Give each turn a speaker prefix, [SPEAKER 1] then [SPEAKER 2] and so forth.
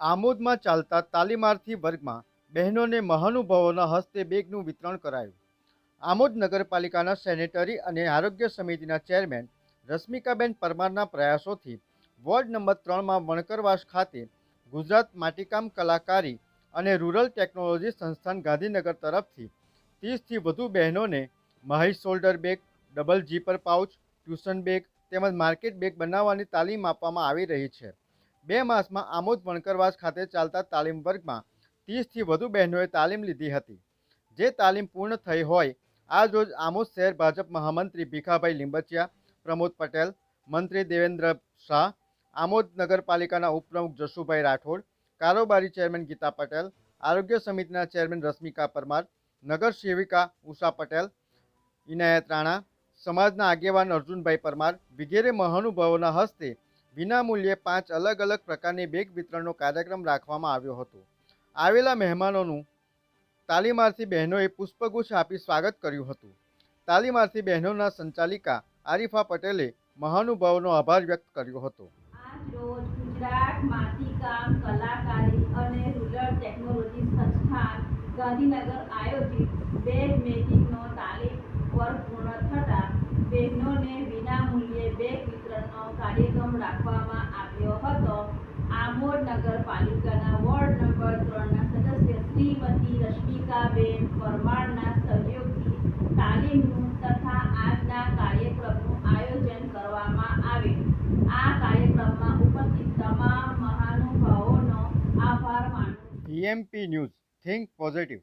[SPEAKER 1] આમોદમાં ચાલતા તાલીમાર્થી વર્ગમાં બહેનોને મહાનુભાવોના હસ્તે બેગનું વિતરણ કરાયું. આમોદ નગરપાલિકાના સેનેટરી અને આરોગ્ય સમિતિના ચેરમેન રશ્મિકાબેન પરમારના પ્રયાસોથી વોર્ડ નંબર ત્રણમાં વણકરવાસ ખાતે ગુજરાત માટીકામ કલાકારી અને રૂરલ ટેકનોલોજી સંસ્થાન ગાંધીનગર તરફથી ત્રીસથી વધુ બહેનોને Mahesh shoulder bag, double zipper pouch, tuition bag તેમજ માર્કેટ બેગ બનાવવાની તાલીમ આપવામાં આવી રહી છે. બે માસમાં આમોદ વણકરવાસ ખાતે ચાલતા તાલીમ વર્ગમાં ત્રીસથી વધુ બહેનોએ તાલીમ લીધી હતી. જે તાલીમ પૂર્ણ થઈ હોય, આજ રોજ આમોદ શહેર ભાજપ મહામંત્રી ભીખાભાઈ લીંબચિયા, પ્રમોદ પટેલ, મંત્રી દેવેન્દ્ર શાહ, આમોદ નગરપાલિકાના ઉપપ્રમુખ જશુભાઈ રાઠોડ, કારોબારી ચેરમેન ગીતા પટેલ, આરોગ્ય સમિતિના ચેરમેન રશ્મિકા પરમાર, નગર સેવિકા ઉષા પટેલ ઇનાયત રાણા, સમાજના આગેવાન અર્જુનભાઈ પરમાર, વગેરે મહાનુભાવોના હસ્તે વિનામૂલ્યે પાંચ અલગ અલગ પ્રકારની બેગ વિતરણનો કાર્યક્રમ રાખવામાં આવ્યો હતો. આવેલા મહેમાનોનું તાલીમાર્થી બહેનોએ પુષ્પગુચ્છ આપી સ્વાગત કર્યું હતું. તાલીમાર્થી બહેનોના સંચાલિકા આરિફા પટેલે મહાનુભાવોનો આભાર વ્યક્ત કર્યો હતો.
[SPEAKER 2] બેગ મેકિંગનો તાલીમ વર્ગ પૂર્ણ થતાં બહેનોને વિનામૂલ્યે બેગ કાર્યક્રમ રાખવામાં આવ્યો હતો. આમોદ નગરપાલિકાના વોર્ડ નંબર ત્રણના સદસ્ય શ્રીમતી રશ્મિકાબેન પરમારના સહયોગથી તાલીમનું તથા આજના કાર્યક્રમનું આયોજન કરવામાં આવે. આ કાર્યક્રમમાં ઉપસ્થિત તમામ મહાનુભાવોનો આભાર માનું
[SPEAKER 1] પીએમપી ન્યૂઝ થિંક પોઝિટિવ